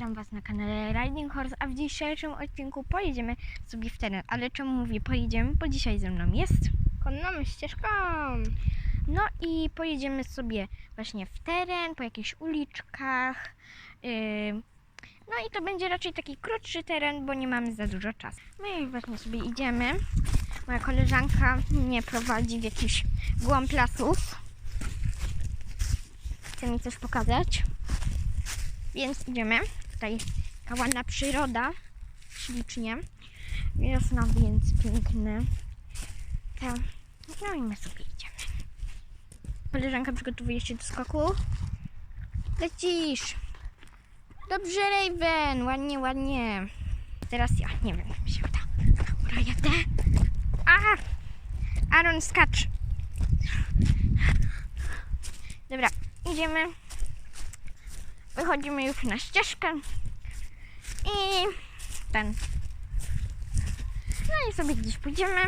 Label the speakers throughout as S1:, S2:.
S1: Witam Was na kanale Riding Horse, a w dzisiejszym odcinku pojedziemy sobie w teren. Ale czemu mówię pojedziemy? Bo dzisiaj ze mną jest.
S2: Konną ścieżką.
S1: No i pojedziemy sobie właśnie w teren, po jakichś uliczkach. Yy, no i to będzie raczej taki krótszy teren, bo nie mamy za dużo czasu. My już właśnie sobie idziemy. Moja koleżanka mnie prowadzi w jakiś głąb lasów. Chce mi coś pokazać. Więc idziemy. Tutaj taka ładna przyroda. Ślicznie. Wiosna, więc piękne. Tak. No i my sobie idziemy. Koleżanka przygotowuje się do skoku. Lecisz. Dobrze, Raven. Ładnie, ładnie. Teraz ja. Nie wiem, jak mi się uda. Jadę. A! Aaron, skacz. Dobra, idziemy. Wychodzimy już na ścieżkę. I ten. No i sobie gdzieś pójdziemy.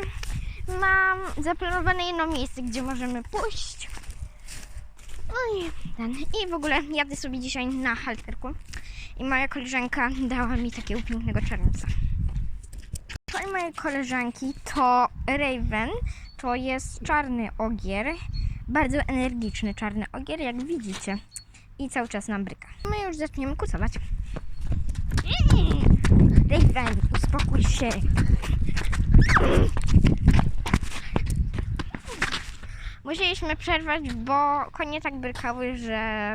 S1: Mam zaplanowane jedno miejsce, gdzie możemy pójść. No i ten. I w ogóle jadę sobie dzisiaj na halterku. I moja koleżanka dała mi takiego pięknego czerwca. To i moje koleżanki to Raven. To jest czarny ogier. Bardzo energiczny czarny ogier, jak widzicie. I cały czas nam bryka. My już zaczniemy kucować. Raven, uspokój się. Musieliśmy przerwać, bo konie tak brykały, że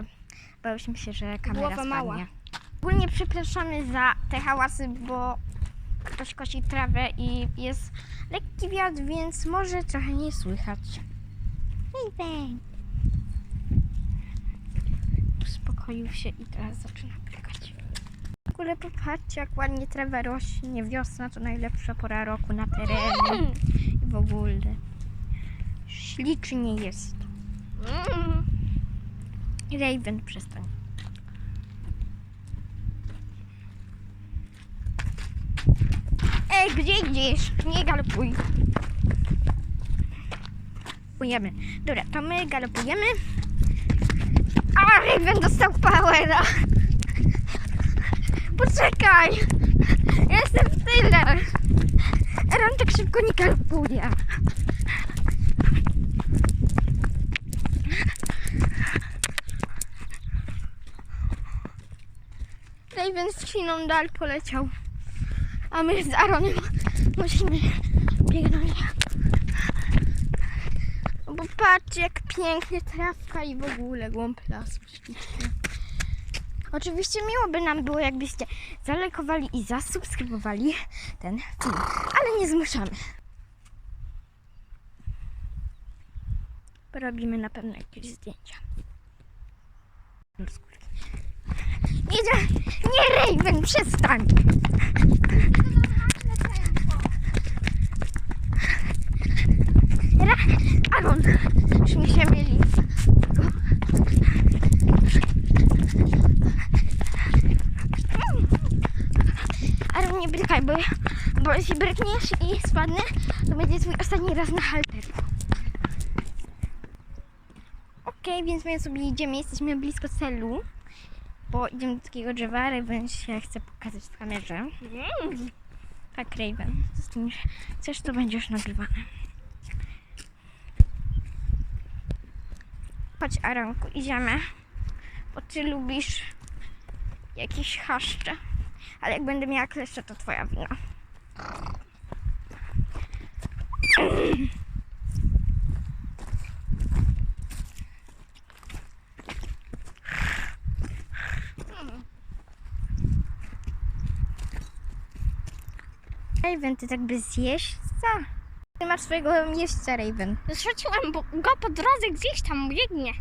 S1: bałyśmy się, że kamera
S2: Głowa mała.
S1: spadnie. Ogólnie przepraszamy za te hałasy, bo ktoś kosi trawę i jest lekki wiatr, więc może trochę nie słychać. Raven. Uspokoił się i teraz zaczyna brykać. W ogóle popatrzcie, jak ładnie trawa rośnie. Wiosna to najlepsza pora roku na terenie i w ogóle. Ślicznie jest.
S2: Mm.
S1: Raven, przestań. Ej, gdzie idziesz? Nie galopuj. Galopujemy. Dobra, to my galopujemy. Raven dostał powera. Poczekaj. Jestem w tyle. Aaron tak szybko nie galopuje. Raven z Chiną dal poleciał. A my z Aaronem musimy biegnąć. Bo patrzcie jak pięknie trawka i w ogóle głąb lasu ślicznie. Oczywiście miło by nam było, jakbyście zalekowali i zasubskrybowali ten film, ale nie zmuszamy. Porobimy na pewno jakieś zdjęcia. Nie, nie Raven, przestań! Ra Aaron, myśmy się mieli. Aaron, nie brykaj, bo, bo jeśli brykniesz i spadnę, to będzie twój ostatni raz na halterku. Okej, więc my sobie idziemy, jesteśmy blisko celu, bo idziemy do takiego drzewa, Raven się chce pokazać w kamerze.
S2: Mm.
S1: Tak, Raven, z tym chcesz, to będziesz nagrywane. Chodź, Aronku, idziemy, bo ty lubisz jakieś chaszcze, ale jak będę miała kleszcze, to twoja wina. Raven, ty tak bez jeźdźca? Masz swojego jeźdźca, Raven.
S2: Zrzuciłem go po drodze gdzieś tam biegnie.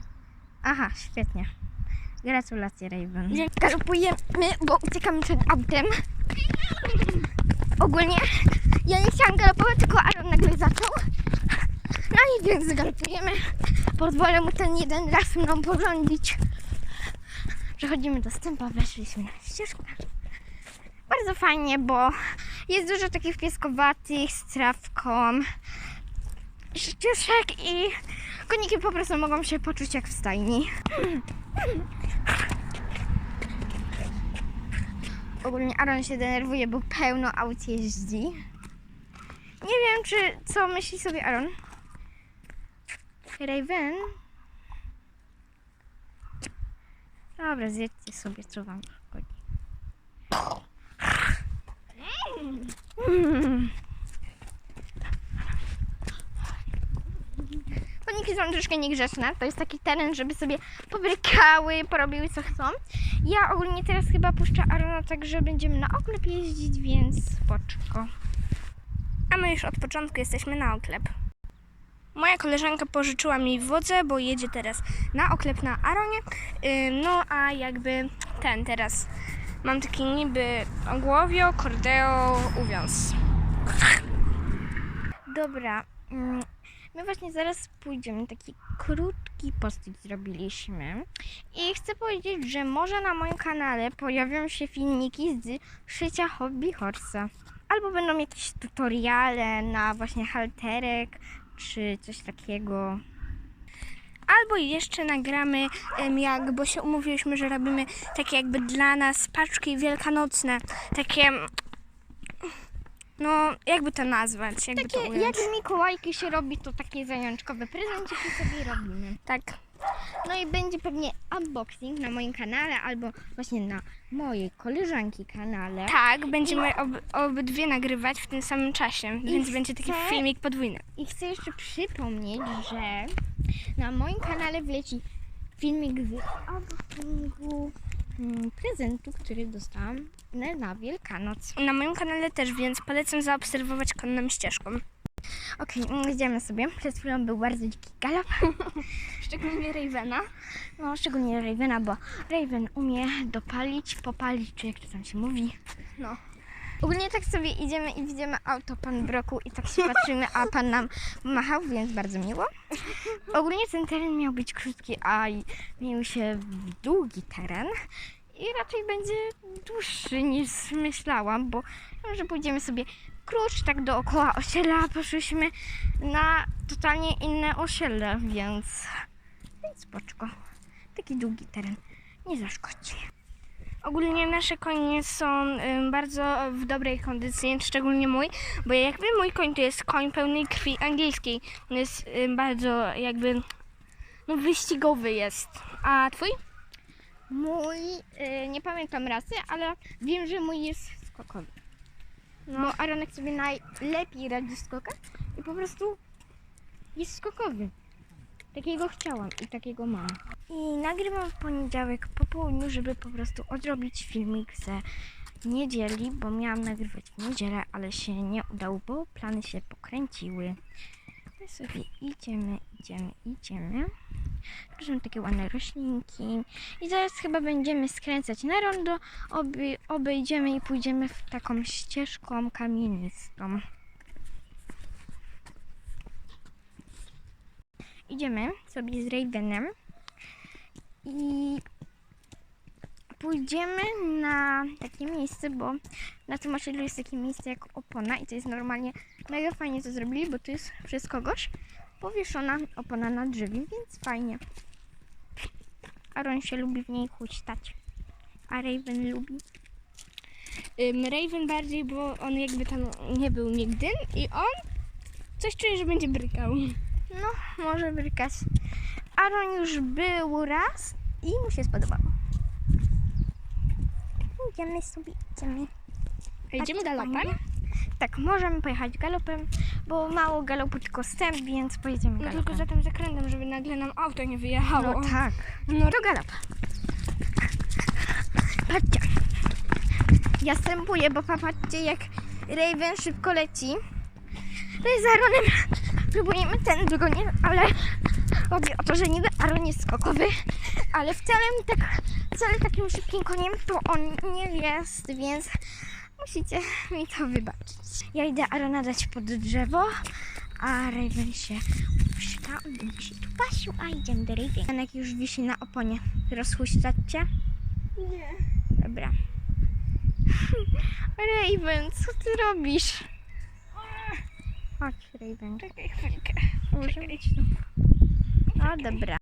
S1: Aha, świetnie. Gratulacje, Raven. Galopujemy, bo uciekamy przed autem. Ogólnie ja nie chciałam galopować, tylko Aaron nagle zaczął. No i więc galopujemy. Pozwolę mu ten jeden raz mną porządzić. Przechodzimy do stępa, weszliśmy na ścieżkę. Bardzo fajnie, bo jest dużo takich pieskowatych z trawką ścieżek i koniki po prostu mogą się poczuć jak w stajni. Ogólnie Aaron się denerwuje, bo pełno aut jeździ. Nie wiem, czy co myśli sobie Aaron. Raven? Dobra, zjedzcie sobie, co wam szkodzi. Koniki są troszkę niegrzeczne. To jest taki teren, żeby sobie pobrykały, porobiły co chcą. Ja ogólnie teraz chyba puszczę Arona tak, że będziemy na oklep jeździć, więc spoczko.
S2: A my już od początku jesteśmy na oklep. Moja koleżanka pożyczyła mi wodze, bo jedzie teraz na oklep na Aronie. No a jakby ten teraz mam taki niby ogłowio, kordeo, uwiąz.
S1: Dobra, mm, my właśnie zaraz pójdziemy, taki krótki postyk zrobiliśmy i chcę powiedzieć, że może na moim kanale pojawią się filmiki z szycia hobby horsa. Albo będą jakieś tutoriale na właśnie halterek, czy coś takiego.
S2: Albo jeszcze nagramy, jak, bo się umówiłyśmy, że robimy takie jakby dla nas paczki wielkanocne. Takie, no jakby to nazwać, jakby to
S1: Takie,
S2: ująć.
S1: jak z Mikołajki się robi, to takie zajączkowe prezenciki sobie robimy.
S2: Tak.
S1: No i będzie pewnie unboxing na moim kanale, albo właśnie na mojej koleżanki kanale.
S2: Tak, będziemy ob, obydwie nagrywać w tym samym czasie, więc będzie taki
S1: chcę-
S2: filmik podwójny.
S1: I chcę jeszcze przypomnieć, że na moim kanale wleci filmik z unboxingu mm, prezentu, który dostałam na, na Wielkanoc.
S2: Na moim kanale też, więc polecam zaobserwować konną ścieżką.
S1: Okej, mm, idziemy sobie. Przed chwilą był bardzo dziki galop.
S2: Szczególnie Ravena.
S1: No, szczególnie Ravena, bo Raven umie dopalić, popalić, czy jak to tam się mówi.
S2: No.
S1: Ogólnie tak sobie idziemy i widzimy auto pan Broku i tak się patrzymy, a pan nam machał, więc bardzo miło. Ogólnie ten teren miał być krótki, a miał się w długi teren i raczej będzie dłuższy niż myślałam, bo że pójdziemy sobie krótsz tak dookoła osiedla, poszliśmy na totalnie inne osiedle, więc, więc spoczko. Taki długi teren nie zaszkodzi.
S2: Ogólnie nasze konie są bardzo w dobrej kondycji, szczególnie mój, bo jakby mój koń to jest koń pełnej krwi angielskiej. On jest bardzo jakby, no wyścigowy jest. A twój?
S1: Mój, y, nie pamiętam rasy, ale wiem, że mój jest skokowy.
S2: No.
S1: Aronek sobie najlepiej radzi w i po prostu jest skokowy. Takiego chciałam i takiego mam. I nagrywam w poniedziałek po południu, żeby po prostu odrobić filmik ze niedzieli, bo miałam nagrywać w niedzielę, ale się nie udało, bo plany się pokręciły. My sobie idziemy, idziemy, idziemy. Tu są takie ładne roślinki. I zaraz chyba będziemy skręcać na rondo, oby, obejdziemy i pójdziemy w taką ścieżką kamienistą. Idziemy sobie z Ravenem i pójdziemy na takie miejsce, bo na tym osiedlu jest takie miejsce jak opona i to jest normalnie mega fajnie to zrobili, bo to jest przez kogoś powieszona opona na drzewie, więc fajnie. Aaron się lubi w niej huśtać. A Raven lubi.
S2: Ym, Raven bardziej, bo on jakby tam nie był nigdy i on coś czuje, że będzie brykał.
S1: No, może brykać. Aaron już był raz i mu się spodobało. Idziemy sobie, idziemy.
S2: A idziemy
S1: Tak,
S2: galopem?
S1: Tak, możemy pojechać galopem, bo mało galopu, tylko stęp, więc pojedziemy
S2: No
S1: galopem.
S2: tylko za tym zakrętem, żeby nagle nam auto nie wyjechało.
S1: No tak.
S2: No
S1: To galop. Patrzcie. Ja stępuję, bo patrzcie jak Raven szybko leci. To jest z Aaronem. Próbujemy ten dogonić, ale chodzi o to, że niby Aaron jest skokowy, ale wcale, tak, wcale takim szybkim koniem to on nie jest, więc musicie mi to wybaczyć. Ja idę Arona dać pod drzewo, a Raven się puszcza, on się tu pasił, a idziemy do Raven. Janek już wisi na oponie. Rozhuśtać cię?
S2: Nie.
S1: Dobra. Raven, co ty robisz? Chodź, Raven.
S2: Czekaj chwilkę.
S1: Iść tu. O, dobra.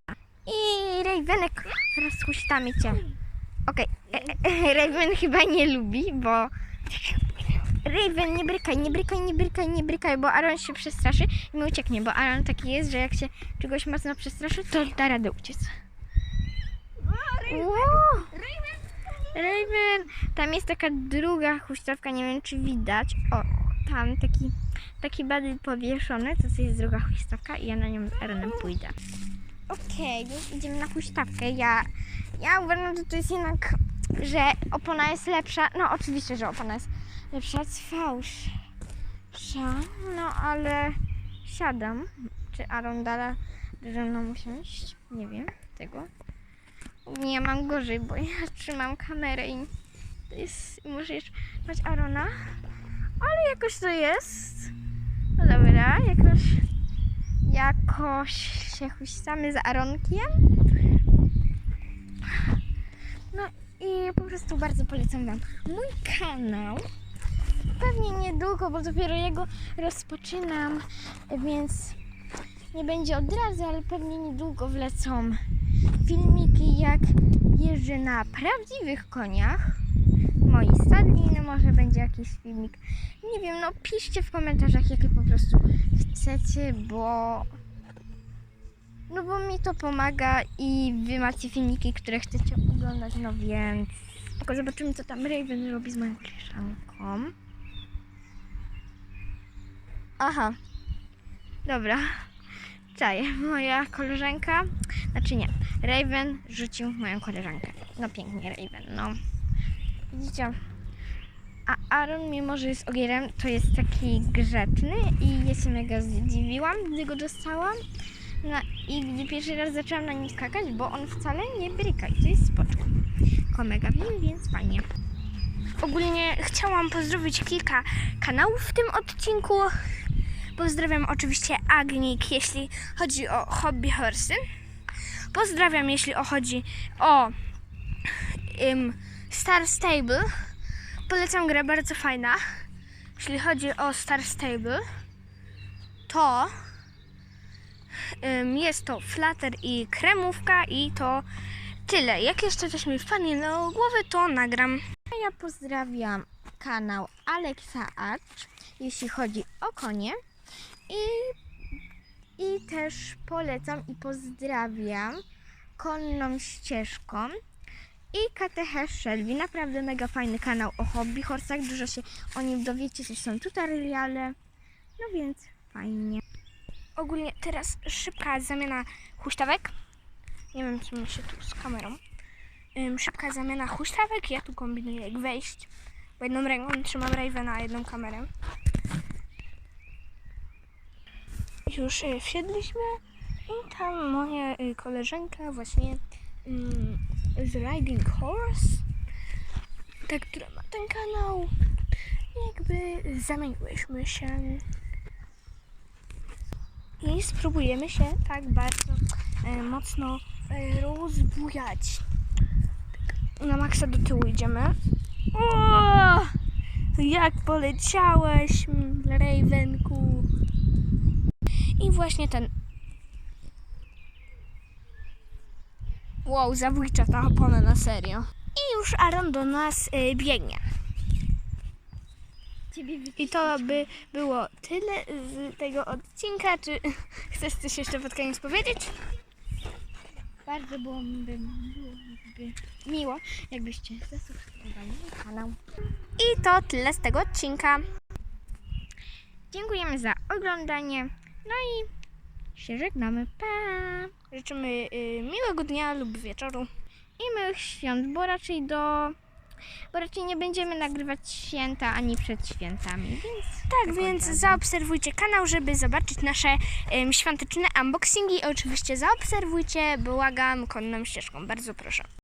S1: I Ravenek, rozhuśtamy cię. Okej, e, e, Raven chyba nie lubi, bo... Raven, nie brykaj, nie brykaj, nie brykaj, nie brykaj, bo Aaron się przestraszy i mi ucieknie, bo Aaron taki jest, że jak się czegoś mocno przestraszy, to da radę uciec. Wow. Raven, tam jest taka druga huśtawka, nie wiem czy widać. O, tam taki, taki badyl powieszony, to, jest druga huśtawka i ja na nią z Aaronem pójdę. Okej, więc idziemy na huśtawkę. Ja, ja uważam, że to jest jednak, że opona jest lepsza. No oczywiście, że opona jest lepsza od fałsza. No ale siadam. Czy Aaron dala ze mną usiąść? Nie wiem tego. Nie, ja mam gorzej, bo ja trzymam kamerę i to jest, muszę jeszcze mać Arona. Ale jakoś to jest. No dobra, jakoś jakoś się huśtamy z Aronkiem. No i po prostu bardzo polecam Wam mój kanał. Pewnie niedługo, bo dopiero jego rozpoczynam, więc nie będzie od razu, ale pewnie niedługo wlecą filmiki jak jeżdżę na prawdziwych koniach. Moi stadniny, może będzie jakiś filmik. Nie wiem, no piszcie w komentarzach, jakie po prostu chcecie, bo no bo mi to pomaga i wy macie filmiki, które chcecie oglądać, no więc tylko zobaczymy, co tam Raven robi z moją koleżanką. Aha, dobra. Czaję, moja koleżanka, znaczy nie, Raven rzucił moją koleżankę. No pięknie, Raven, no. Widzicie? A Aaron, mimo że jest ogierem, to jest taki grzeczny i ja się mega zdziwiłam, gdy go dostałam. No i gdy pierwszy raz zaczęłam na nim skakać, bo on wcale nie bryka i to jest spoczko. Komega wiem, więc fajnie.
S2: Ogólnie chciałam pozdrowić kilka kanałów w tym odcinku. Pozdrawiam oczywiście Agnik, jeśli chodzi o hobby horsy. Pozdrawiam, jeśli chodzi o ym, Star Stable. Polecam grę, bardzo fajna. Jeśli chodzi o Star Stable, to jest to flatter i kremówka i to tyle. Jak jeszcze coś mi wpadnie do głowy, to nagram.
S1: A ja pozdrawiam kanał Alexa Arch, jeśli chodzi o konie. I, I też polecam i pozdrawiam konną ścieżką i KTH Shelby. Naprawdę mega fajny kanał o hobby horsach. Dużo się o nim dowiecie, też są tutoriale. No więc fajnie.
S2: Ogólnie teraz szybka zamiana huśtawek. Nie wiem, co mi się tu z kamerą. Ym, szybka zamiana huśtawek. Ja tu kombinuję jak wejść. Bo jedną ręką trzymam Ravena, a jedną kamerę. Już y, wsiedliśmy i tam moja y, koleżanka właśnie ym, z Riding Horse, ta, która ma ten kanał, jakby zamieniłyśmy się i spróbujemy się tak bardzo e, mocno e, rozbujać. Na maksa do tyłu idziemy. O! Jak poleciałeś, Ravenku. I właśnie ten. Wow, zabójcza ta opona na serio. I już Aaron do nas e, biegnie.
S1: Ciebie
S2: I to by było tyle z tego odcinka. Czy chcesz coś jeszcze pod koniec powiedzieć?
S1: bardzo byłoby, byłoby miło, jakbyście zasubskrybowali mój kanał.
S2: I to tyle z tego odcinka.
S1: Dziękujemy za oglądanie. No i się żegnamy. Pa!
S2: Życzymy y, miłego dnia lub wieczoru.
S1: I miłych świąt, bo raczej do. Bo raczej nie będziemy nagrywać święta ani przed świętami, więc.
S2: Tak, więc zaobserwujcie kanał, żeby zobaczyć nasze em, świąteczne unboxingi. Oczywiście zaobserwujcie, błagam, konną ścieżką. Bardzo proszę.